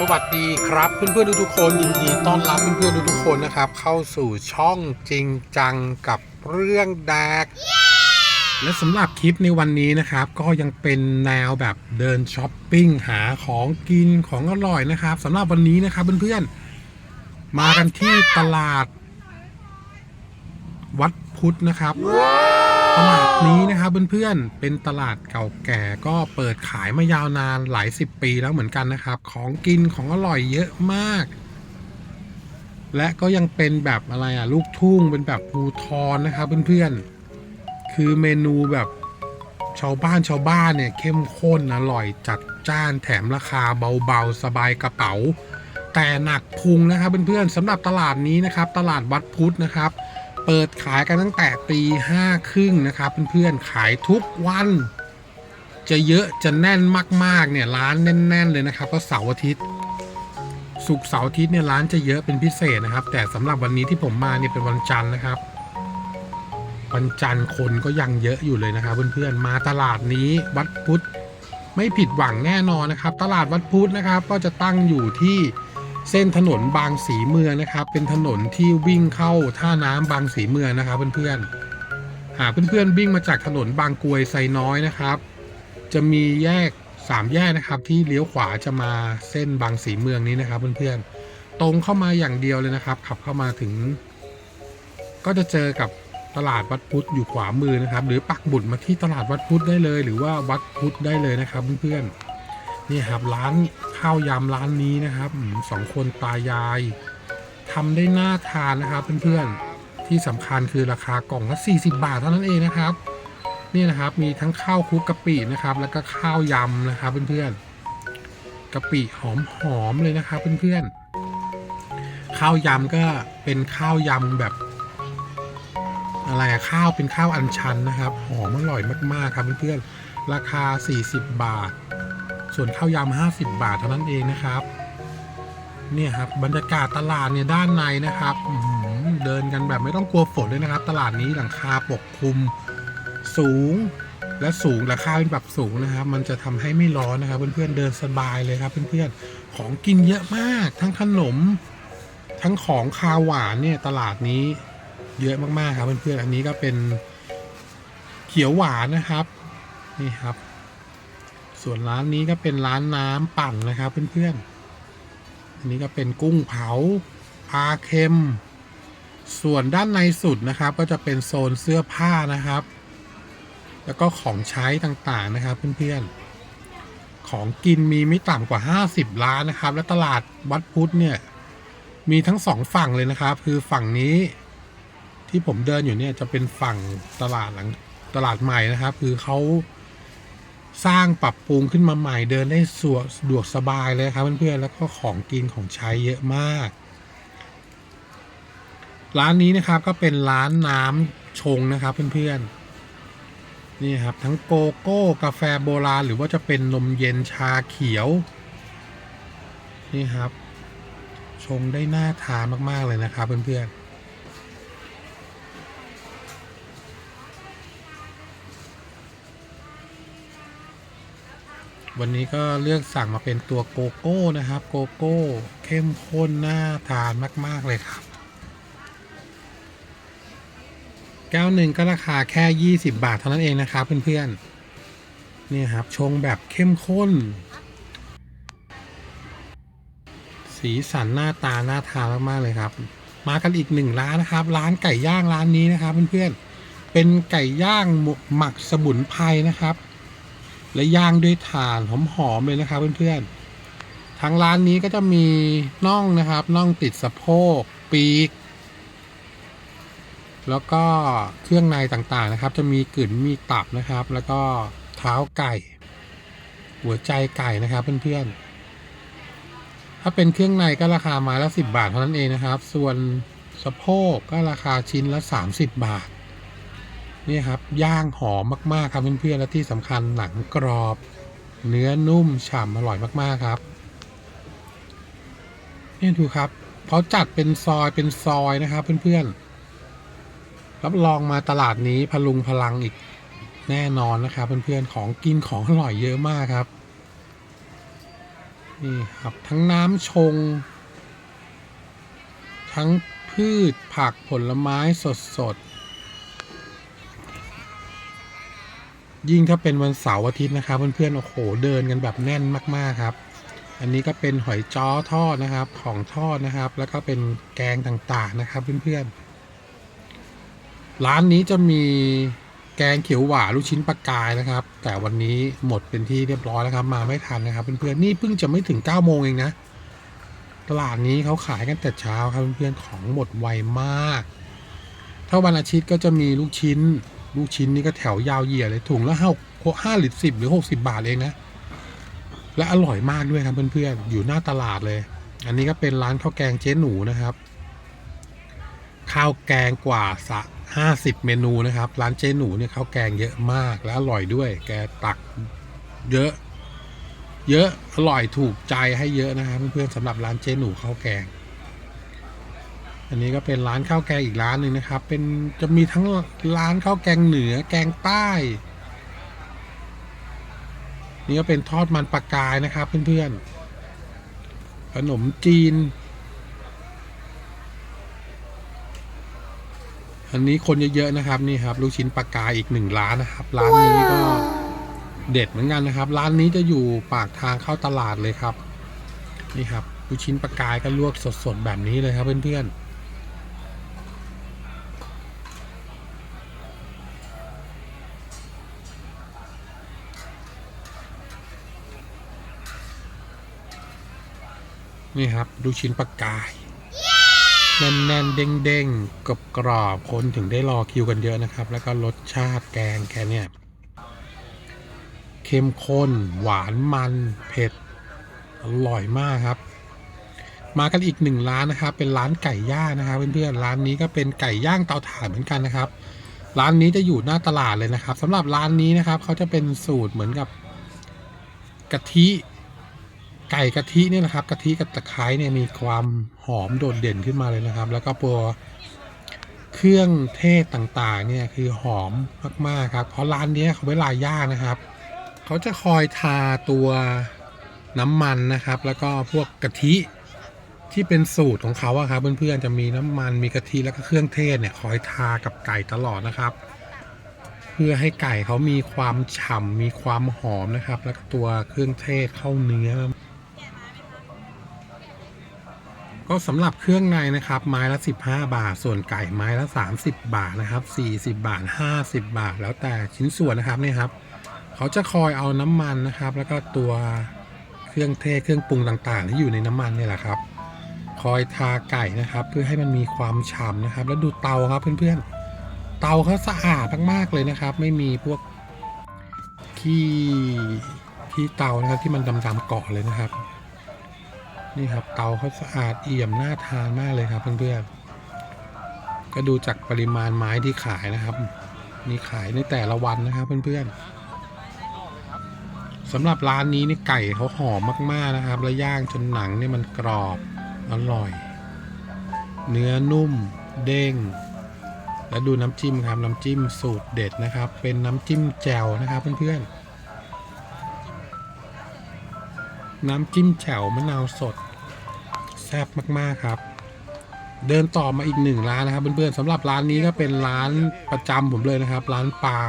สวัสดีครับเพื่อนๆทุกๆคนยินดีต้อนรับเพื่อนๆทุกๆคนนะครับ เข้าสู่ช่องจริงจังกับเรื่องแดก และสำหรับคลิปในวันนี้นะครับ ก็ยังเป็นแนวแบบเดินช้อปปิ้งหาของกินของอร่อยนะครับสำหรับวันนี้นะครับเพื่อนๆมากันที่ตลาด วัดพุทธนะครับ ตลาดนี้นะครับเพื่อนๆ เป็นตลาดเก่าแก่ก็เปิดขายมายาวนานหลายสิบปีแล้วเหมือนกันนะครับ ของกินของอร่อยเยอะมาก และก็ยังเป็นแบบอะไรอะลูกทุ่งเป็นแบบภูทรนะครับเพื่อนๆ คือเมนูแบบชาวบ้านชาวบ้านเนี่ยเข้มข้นอร่อยจัดจ้านแถมราคาเบาๆ สบายกระเป๋า แต่หนักพุงนะครับเพื่อนๆสำหรับตลาดนี้นะครับ ตลาดวัดพุทธนะครับ เปิดขายกันตั้งแต่ตีห้าครึ่งนะครับเพื่อนๆขายทุกวัน จะเยอะจะแน่นมากๆเนี่ยร้านแน่น ๆ เลยนะครับ ก็เสาร์อาทิตย์ศุกเสาร์อาทิตย์เนี่ยร้านจะเยอะเป็นพิเศษนะครับ แต่สำหรับวันนี้ที่ผมมาเนี่ยเป็นวันจันทร์นะครับ วันจันทร์คนก็ยังเยอะอยู่เลยนะครับเพื่อนๆมาตลาดนี้วัดพุธไม่ผิดหวังแน่นอนนะครับ ตลาดวัดพุธนะครับ ก็จะตั้งอยู่ที่ เส้นถนนบางสีเมืองนะครับ เป็นถนนที่วิ่งเข้าท่าน้ำบางสีเมืองนะครับเพื่อนๆหากเพื่อนๆวิ่งมาจากถนนบางกรวยไซน้อยนะครับ จะมีแยกสามแยกนะครับ ที่เลี้ยวขวาจะมาเส้นบางสีเมืองนี้นะครับเพื่อนๆตรงเข้ามาอย่างเดียวเลยนะครับ ขับเข้ามาถึง ก็จะเจอกับตลาดวัดพุทธอยู่ขวามือนะครับ หรือปักบุตรมาที่ตลาดวัดพุทธได้เลย หรือว่าวัดพุทธได้เลยนะครับเพื่อนๆ นี่ครับร้านข้าวยำร้านนี้นะครับสองคนตายายทำได้น่าทานนะครับเพื่อนๆที่สำคัญคือราคากล่องละ40 บาทเท่านั้นเองนะครับ นี่นะครับมีทั้งข้าวคลุกกะปินะครับ แล้วก็ข้าวยำนะครับเพื่อนๆกะปิหอมๆเลยนะครับเพื่อนๆข้าวยำก็เป็นข้าวยำแบบอะไรอะข้าวเป็นข้าวอัญชันนะครับหอมอร่อยมากๆครับเพื่อนๆราคา 40 บาท ส่วนข้าวยำ50 บาทเท่านั้นเองนะครับ เนี่ยครับบรรยากาศตลาดเนี่ยด้านในนะครับเดินกันแบบไม่ต้องกลัวฝนเลยนะครับ ตลาดนี้หลังคาปกคลุมสูงและสูงราคาเป็นแบบสูงนะครับ มันจะทำให้ไม่ร้อนนะครับ เพื่อนๆเดินสบายเลยครับ เพื่อนๆของกินเยอะมาก ทั้งขนม ทั้งของคาหวานเนี่ยตลาดนี้เยอะมากๆครับเพื่อนๆอันนี้ก็เป็นเขียวหวานนะครับนี่ครับ ส่วนร้านนี้ก็เป็นร้านน้ำปั่นนะครับเพื่อนๆ อันนี้ก็เป็นกุ้งเผาปลาเค็ม ส่วนด้านในสุดนะครับ ก็จะเป็นโซนเสื้อผ้านะครับ แล้วก็ของใช้ต่างๆนะครับเพื่อนๆ ของกินมีไม่ต่ำกว่า 50ร้านนะครับ และตลาดวัดพุทธเนี่ยมีทั้งสองฝั่งเลยนะครับ คือฝั่งนี้ที่ผมเดินอยู่เนี่ยจะเป็นฝั่งตลาดหลังตลาดใหม่นะครับ คือเขา สร้างปรับปรุงขึ้นมาใหม่เดินได้สะดวกสบายเลยครับเพื่อนๆแล้วก็ของกินของใช้เยอะมาก ร้านนี้นะครับก็เป็นร้านน้ำชงนะครับเพื่อนๆนี่ครับทั้งโกโก้กาแฟโบราณ หรือว่าจะเป็นนมเย็นชาเขียว นี่ครับ ชงได้น่าทานมากๆเลยนะครับเพื่อนๆ วันนี้ก็เลือกสั่งมาเป็นตัวโกโก้นะครับ โกโก้ เข้มข้นน่าทานมาก ๆ เลยครับ แก้วหนึ่งก็ราคาแค่ 20 บาทเท่านั้นเองนะครับ เพื่อนๆนี่ครับชงแบบเข้มข้น สีสันหน้าตาน่าทานมาก ๆ เลยครับ มากันอีกหนึ่งร้านนะครับ ร้านไก่ย่างร้านนี้นะครับ เพื่อนๆเป็นไก่ย่างหมักสมุนไพรนะครับ และย่างด้วยถ่านหอมๆเลยนะครับเพื่อนๆ ทางร้านนี้ก็จะมีน่องนะครับน่องติดสะโพกปีก แล้วก็เครื่องในต่างๆนะครับ จะมีกลืนมีตับนะครับ แล้วก็เท้าไก่ หัวใจไก่นะครับเพื่อนๆ ถ้าเป็นเครื่องในก็ราคาม้ละสิบบาทเท่านั้นเองนะครับ ส่วนสะโพกก็ราคาชิ้นละสามสิบบาท นี่ครับย่างหอมมากๆครับเพื่อนๆและที่สำคัญหนังกรอบ เนื้อนุ่มฉ่ำอร่อยมากๆครับนี่ดูครับเขาจัดเป็นซอยเป็นซอยนะครับเพื่อนๆรับรองมาตลาดนี้พลุงพลังอีกแน่นอนนะครับเพื่อนๆของกินของอร่อยเยอะมากครับนี่ครับทั้งน้ำชง ทั้งพืชผักผลไม้สด ยิ่งถ้าเป็นวันเสาร์อาทิตย์นะครับเพื่อนๆโอ้โหเดินกันแบบแน่นมากๆครับ อันนี้ก็เป็นหอยจ้อทอดนะครับของทอดนะครับ แล้วก็เป็นแกงต่างๆนะครับเพื่อนๆร้านนี้จะมีแกงเขียวหวานลูกชิ้นปลากายนะครับ แต่วันนี้หมดเป็นที่เรียบร้อยแล้วครับ มาไม่ทันนะครับเพื่อนๆนี่เพิ่งจะไม่ถึง9ก้าโมงเองนะตลาดนี้เขาขายกันแต่เช้าครับเพื่อนๆของหมดไวมาก ถ้าวันอาทิตย์ก็จะมีลูกชิ้น ลูกชิ้นนี่ก็แถวยาวเหยียดเลยถุงละห้าห้าหรือสิบหรือหกสิบาทเองนะ และอร่อยมากด้วยครับเพื่อนๆ อยู่หน้าตลาดเลย อันนี้ก็เป็นร้านข้าวแกงเจ๊หนูนะครับ ข้าวแกงกว่าสะห้าสิบเมนูนะครับ ร้านเจ๊หนูเนี่ยข้าวแกงเยอะมากและอร่อยด้วย แกตักเยอะ เยอะอร่อยถูกใจให้เยอะนะครับเพื่อนๆสำหรับร้านเจ๊หนูข้าวแกง อันนี้ก็เป็นร้านข้าวแกงอีกร้านหนึ่งนะครับ เป็นจะมีทั้งร้านข้าวแกงเหนือแกงใต้ นี่ก็เป็นทอดมันปลากายนะครับเพื่อนๆ ขนมจีน อันนี้คนเยอะๆนะครับนี่ครับ ลูกชิ้นปลากายอีกหนึ่งร้านนะครับ ร้านนี้ก็เด็ดเหมือนกันนะครับ ร้านนี้จะอยู่ปากทางเข้าตลาดเลยครับ นี่ครับลูกชิ้นปลากายก็ลวกสดๆแบบนี้เลยครับเพื่อนๆ นี่ครับลูกชิ้นปลากาย แน่นๆ เด้งๆกรอบกรอบๆคนถึงได้รอคิวกันเยอะนะครับ แล้วก็รสชาติแกงแกเนี่ยเข้มข้น หวานมันเผ็ด อร่อยมากครับ มากันอีกหนึ่งร้านนะครับ เป็นร้านไก่ย่างนะครับเพื่อนๆร้านนี้ก็เป็นไก่ย่างเตาถ่านเหมือนกันนะครับ ร้านนี้จะอยู่หน้าตลาดเลยนะครับสำหรับร้านนี้นะครับเขาจะเป็นสูตรเหมือนกับกะทิ ไก่กะทิเนี่ยนะครับกะทิกับตะไคร้เนี่ยมีความหอมโดดเด่นขึ้นมาเลยนะครับ แล้วก็ตัวเครื่องเทศต่างๆเนี่ยคือหอมมากๆครับเพราะร้านนี้เขาเวลาย่างนะครับ เขาจะคอยทาตัวน้ำมันนะครับ แล้วก็พวกกะทิที่เป็นสูตรของเขาอะครับเพื่อนๆจะมีน้ำมันมีกะทิแล้วก็เครื่องเทศเนี่ยคอยทากับไก่ตลอดนะครับ เพื่อให้ไก่เขามีความฉ่ำมีความหอมนะครับ แล้วก็ตัวเครื่องเทศเข้าเนื้อ ก็สำหรับเครื่องในนะครับ ไม้ละ 15 บาท ส่วนไก่ไม้ละ 30 บาทนะครับ 40 บาท 50 บาท แล้วแต่ชิ้นส่วนนะครับเนี่ยครับเขาจะคอยเอาน้ำมันนะครับ แล้วก็ตัวเครื่องเทศเครื่องปรุงต่างๆ ที่อยู่ในน้ำมันนี่แหละครับ คอยทาไก่นะครับ เพื่อให้มันมีความฉ่ำนะครับ แล้วดูเตาครับเพื่อนๆ เตาเขาสะอาดมากๆเลยนะครับ ไม่มีพวกขี้ขี้เตานะครับที่มันดำๆเกาะเลยนะครับ นี่ครับเตาเขาสะอาดเอี่ยมน่าทานมากเลยครับเพื่อนๆก็ดูจากปริมาณไม้ที่ขายนะครับ มีขายในแต่ละวันนะครับเพื่อนๆสำหรับร้านนี้นี่ไก่เขาหอมมากๆนะครับ แล้วย่างจนหนังเนี่ยมันกรอบอร่อย เนื้อนุ่มเด้งแล้วดูน้ำจิ้มครับน้ำจิ้มสูตรเด็ดนะครับ เป็นน้ำจิ้มแจ่วนะครับเพื่อนๆน้ำจิ้มแจวมะนาวสด ซ่บมาก ๆ ครับ เดินต่อมาอีกหนึ่งร้านนะครับ เพื่อนๆสำหรับร้านนี้ก็เป็นร้านประจำผมเลยนะครับ ร้านปลา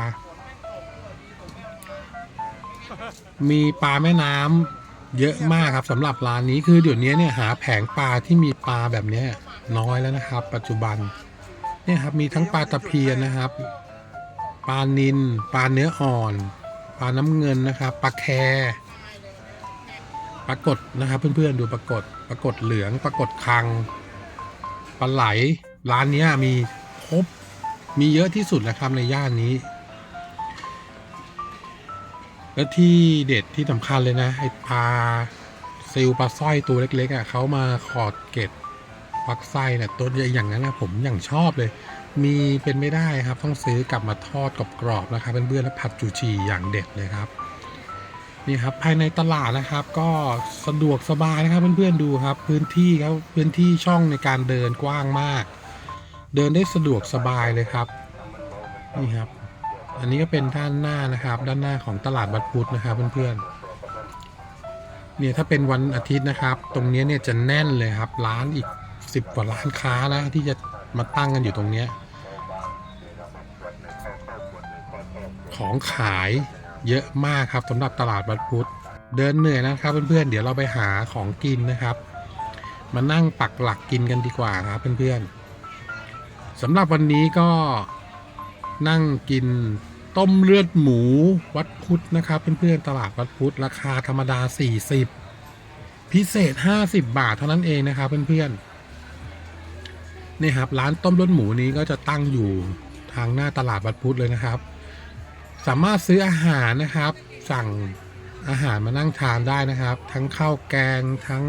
มีปลาแม่น้ำเยอะมากครับสำหรับร้านนี้คือเดี๋ยวนี้เนี่ยหาแผงปลาที่มีปลาแบบนี้น้อยแล้วนะครับ ปัจจุบันเนี่ยครับมีทั้งปลาตะเพียนนะครับ ปลานินปลาเนื้ออ่อน ปลาน้ำเงินนะครับปลาแค ปรากฏนะครับ เพื่อนๆดูปรากฏปรากฏเหลืองปรากฏคังปลาไหลร้านนี้มีครบมีเยอะที่สุดนะครับในย่านนี้ และที่เด็ดที่สำคัญเลยนะไอ้ปลาซิลปลาสร้อยตัวเล็กๆอะเขามาขอดเกล็ดควักไส้เนี่ยตัวใหญ่อย่างนั้นนะผมอย่างชอบเลย มีเป็นไม่ได้ครับ ต้องซื้อกลับมาทอดกรอบๆนะครับเพื่อนๆแล้วผัดจูชีอย่างเด็ดเลยครับ นี่ครับภายในตลาดนะครับ ก็สะดวกสบายนะครับเพื่อนๆดูครับ พื้นที่เขาพื้นที่ช่องในการเดินกว้างมาก เดินได้สะดวกสบายเลยครับนี่ครับ อันนี้ก็เป็นด้านหน้านะครับ ด้านหน้าของตลาดวัดพุธนะครับเพื่อนๆเนี่ยถ้าเป็นวันอาทิตย์นะครับ ตรงเนี้ยเนี่ยจะแน่นเลยครับ ร้านอีกสิบกว่าร้านค้านะที่จะมาตั้งกันอยู่ตรงเนี้ยของขาย เยอะมากครับสำหรับตลาดบัดพุธเดินเหนื่อยนะครับเพื่อนๆเดี๋ยวเราไปหาของกินนะครับ มานั่งปักหลักกินกันดีกว่าครับเพื่อนๆสำหรับวันนี้ก็นั่งกินต้มเลือดหมูวัดพุธนะครับ เพื่อนๆตลาดวัดพุธราคาธรรมดา 40 พิเศษ 50 บาทเท่านั้นเองนะครับเพื่อนๆนี่ครับร้านต้มเลือดหมูนี้ก็จะตั้งอยู่ทางหน้าตลาดวัดพุธเลยนะครับ สามารถซื้ออาหารนะครับ สั่งอาหารมานั่งทานได้นะครับ ทั้งข้าวแกงทั้ง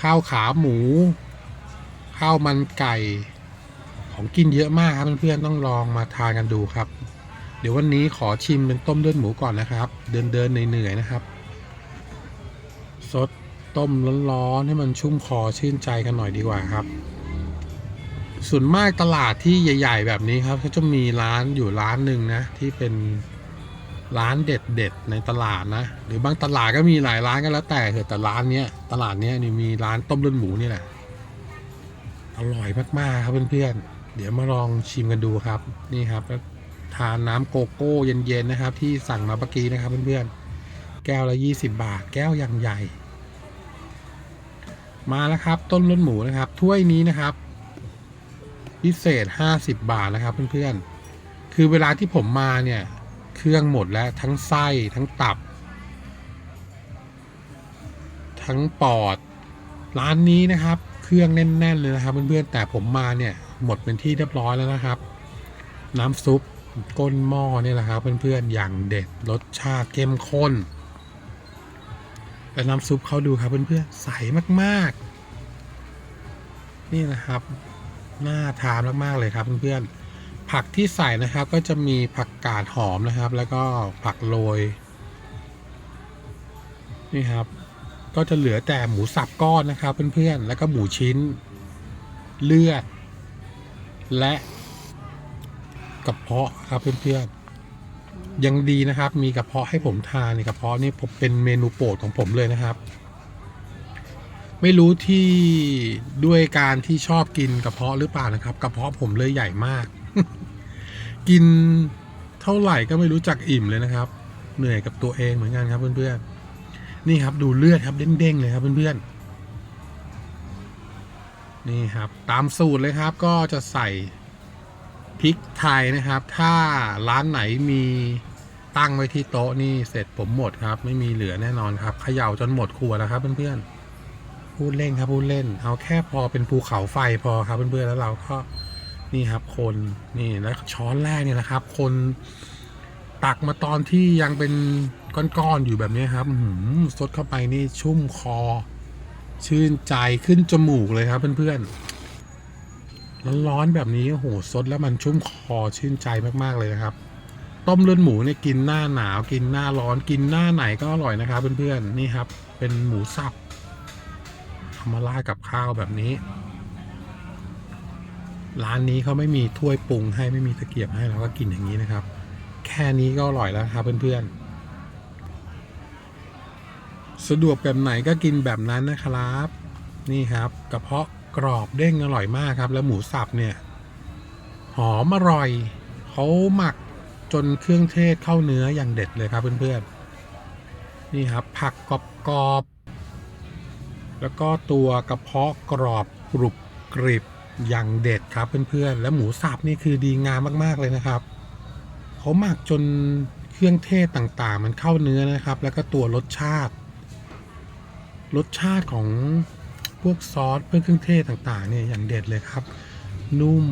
ข้าวขาหมู ข้าวมันไก่ ของกินเยอะมากครับเพื่อนๆต้องลองมาทานกันดูครับ เดี๋ยววันนี้ขอชิมเป็นต้มเลือดหมูก่อนนะครับ เดินเดินๆเหนื่อยๆนะครับสดต้มร้อนๆให้มันชุ่มคอชื่นใจกันหน่อยดีกว่าครับ ส่วนมากตลาดที่ใหญ่ ๆ แบบนี้ครับเขาจะมีร้านอยู่ร้านหนึ่งนะ ที่เป็นร้านเด็ดๆในตลาดนะ หรือบางตลาดก็มีหลายร้านก็แล้วแต่เถอะแต่ร้านเนี้ยตลาดเนี้ยนี่มีร้านต้มเลือดหมูนี่แหละอร่อยมากๆครับเพื่อนๆเดี๋ยวมาลองชิมกันดูครับนี่ครับทานน้ำโกโก้เย็นๆนะครับ ที่สั่งมาเมื่อกี้นะครับเพื่อนๆแก้วละ 20 บาท แก้วอย่างใหญ่ มาแล้วครับต้นเลือดหมูนะครับ ถ้วยนี้นะครับ พิเศษ 50 บาทนะครับเพื่อนๆ คือเวลาที่ผมมาเนี่ย เครื่องหมดแล้วทั้งไส้ทั้งตับ ทั้งปอด ร้านนี้นะครับ เครื่องแน่นๆเลยนะครับเพื่อนๆ แต่ผมมาเนี่ยหมดเป็นที่เรียบร้อยแล้วนะครับ น้ำซุปก้นหม้อเนี่ยแหละครับเพื่อนๆ อย่างเด็ดรสชาติเข้มข้นและน้ำซุปเขาดูครับเพื่อนๆ ใสมากๆ นี่นะครับ น่าทานมากๆเลยครับเพื่อนๆผักที่ใส่นะครับก็จะมีผักกาดหอมนะครับ แล้วก็ผักโรยนี่ครับ ก็จะเหลือแต่หมูสับก้อนนะครับ เพื่อนๆแล้วก็หมูชิ้น เลือด และกระเพาะครับเพื่อนๆยังดีนะครับ มีกระเพาะให้ผมทานนี่กระเพาะนี่ผมเป็นเมนูโปรดของผมเลยนะครับ ไม่รู้ที่ด้วยการที่ชอบกินกระเพาะหรือเปล่านะครับ กระเพาะผมเลยใหญ่มาก กินเท่าไหร่ก็ไม่รู้จักอิ่มเลยนะครับ เหนื่อยกับตัวเองเหมือนกันครับเพื่อนๆนี่ครับดูเลือดครับเด้งๆเลยครับเพื่อนๆนี่ครับ ตามสูตรเลยครับก็จะใส่พริกไทยนะครับ ถ้าร้านไหนมีตั้งไว้ที่โต๊ะนี่เสร็จผมหมดครับ ไม่มีเหลือแน่นอนครับเขย่าจนหมดขวแล้วครับเพื่อนๆ พูดเล่นครับพูดเล่น เอาแค่พอเป็นภูเขาไฟพอครับเพื่อนๆแล้วเราก็นี่ครับคนนี่แล้วช้อนแรกเนี่ยนะครับ คนตักมาตอนที่ยังเป็นก้อนๆอยู่แบบนี้ครับหือซดเข้าไปนี่ชุ่มคอ ชื่นใจขึ้นจมูกเลยครับเพื่อนๆร้อนๆแบบนี้โอ้โหซดแล้วมันชุ่มคอชื่นใจมากๆเลยนะครับ ต้มเลือดหมูเนี่ยกินหน้าหนาว กินหน้าร้อนกินหน้าไหนก็อร่อยนะครับเพื่อนๆนี่ครับ เป็นหมูสับ มารากับข้าวแบบนี้ ร้านนี้เขาไม่มีถ้วยปรุงให้ไม่มีตะเกียบให้เราก็กินอย่างนี้นะครับ แค่นี้ก็อร่อยแล้วครับเพื่อนๆ สะดวกแบบไหนก็กินแบบนั้นนะครับ นี่ครับกระเพาะกรอบเด้งอร่อยมากครับ แล้วหมูสับเนี่ยหอมอร่อยเขาหมักจนเครื่องเทศเข้าเนื้ออย่างเด็ดเลยครับเพื่อนๆ นี่ครับผักกรอบๆ แล้วก็ตัวกระเพาะกรอบกรุบกริบอย่างเด็ดครับเพื่อนๆ และหมูสับนี่คือดีงามมากๆเลยนะครับเขาหมักจนเครื่องเทศต่างๆ มันเข้าเนื้อนะครับ แล้วก็ตัวรสชาติ รสชาติของพวกซอสเพื่อเครื่องเทศต่างๆเนี่ยอย่างเด็ดเลยครับ นุ่ม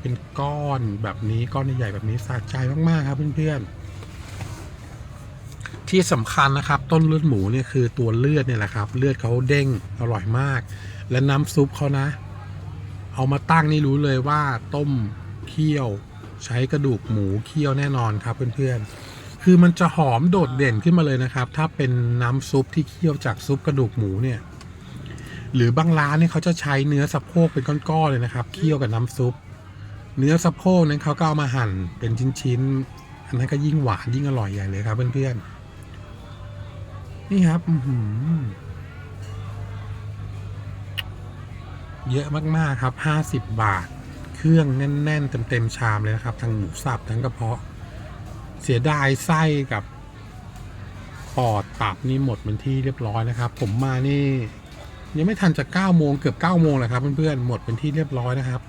เป็นก้อนแบบนี้ก้อนใหญ่ๆแบบนี้สะใจมากๆครับเพื่อนๆ ที่สำคัญนะครับ ต้นเลือดหมูเนี่ยคือตัวเลือดเนี่ยแหละครับ เลือดเขาเด้งอร่อยมาก และน้ำซุปเขานะ เอามาตั้งนี่รู้เลยว่าต้มเคี่ยว ใช้กระดูกหมูเคี่ยวแน่นอนครับเพื่อนๆ คือมันจะหอมโดดเด่นขึ้นมาเลยนะครับ ถ้าเป็นน้ำซุปที่เคี่ยวจากซุปกระดูกหมูเนี่ย หรือบางร้านเนี่ยเขาจะใช้เนื้อสะโพกเป็นก้อนๆเลยนะครับ เคี่ยวกับน้ำซุป เนื้อสะโพกนั้นเขาก็เอามาหั่นเป็นชิ้นๆอันนั้นก็ยิ่งหวานยิ่งอร่อยใหญ่เลยครับเพื่อน นี่ครับเยอะมาก ๆ ครับ50บาท เครื่องแน่น ๆ เต็ม ๆ ชามเลยนะครับ ทั้งหมูสับทั้งกระเพาะ เสียดายไส้กับปอดตับนี่หมดเป็นที่เรียบร้อยนะครับ ผมมานี่ยังไม่ทันจะ9โมงเกือบ9โมงเลยครับเพื่อนๆหมดเป็นที่เรียบร้อยนะครับ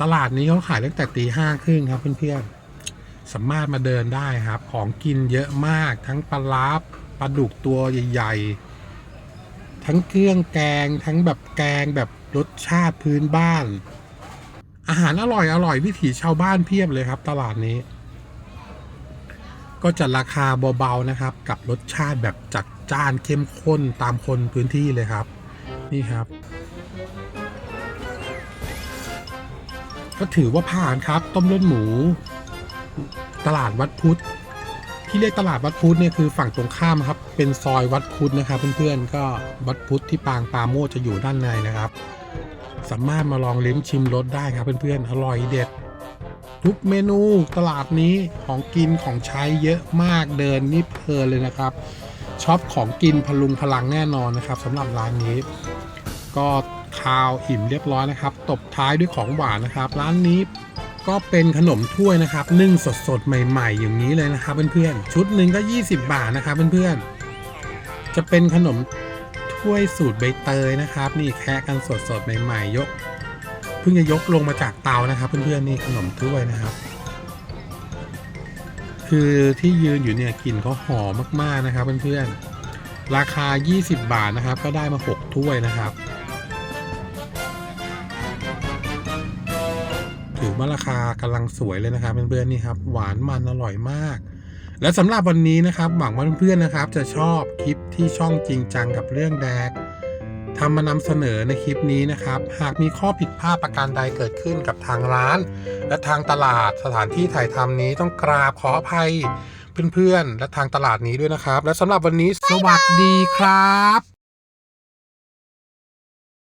ตลาดนี้เขาขายตั้งแต่ตีห้าครึ่งครับเพื่อนๆสามารถมาเดินได้ครับ ของกินเยอะมากทั้งปลาล้าป ลาดุกตัวใหญ่ๆ ทั้งเครื่องแกงทั้งแบบแกงแบบรสชาติพื้นบ้าน อาหารอร่อยอร่อยวิถีชาวบ้านเพียบเลยครับ ตลาดนี้ ก็จะราคาเบาๆนะครับ กับรสชาติแบบจัดจ้านเข้มข้นตามคนพื้นที่เลยครับ นี่ครับ ก็ถือว่าผ่านครับ ต้มเลือดหมู ตลาดวัดพุทธ ที่เรียกตลาดวัดพุทธเนี่ยคือฝั่งตรงข้ามครับ เป็นซอยวัดพุทธนะครับเพื่อนๆก็วัดพุทธที่ปางปาโมจะอยู่ด้านในนะครับ สามารถมาลองลิ้มชิมรสได้ครับเพื่อนๆอร่อยเด็ด ทุกเมนูตลาดนี้ของกินของใช้เยอะมากเดินนี่เพลินเลยนะครับช็อปของกินพลุงพลังแน่นอนนะครับสำหรับร้านนี้ ก็คาวอิ่มเรียบร้อยนะครับ ตบท้ายด้วยของหวานนะครับ ร้านนี้ ก็เป็นขนมถ้วยนะครับนึ่งสดๆใหม่ๆ อย่างนี้เลยนะครับเพื่อนๆชุดหนึ่งก็ 20 บาทนะครับเพื่อนๆจะเป็นขนมถ้วยสูตรใบเตยนะครับ นี่แคะกันสดๆใหม่ๆยกเพิ่งจะยกลงมาจากเตานะครับ เพื่อนๆนี่ขนมถ้วยนะครับ คือที่ยืนอยู่เนี่ยกลิ่นเขาหอมมากๆนะครับเพื่อนๆราคา 20 บาทนะครับ ก็ได้มา 6 ถ้วยนะครับ ถือว่าราคากำลังสวยเลยนะครับเพื่อนๆนี่ครับหวานมันอร่อยมาก และสำหรับวันนี้นะครับหวังว่าเพื่อนๆนะครับ จะชอบคลิปที่ช่องจริงจังกับเรื่องแดกทำมานำเสนอในคลิปนี้นะครับ หากมีข้อผิดพลาดประการใดเกิดขึ้นกับทางร้าน และทางตลาดสถานที่ถ่ายทำนี้ต้องกราบขออภัยเพื่อนๆและทางตลาดนี้ด้วยนะครับ และสำหรับวันนี้สวัสดีครับ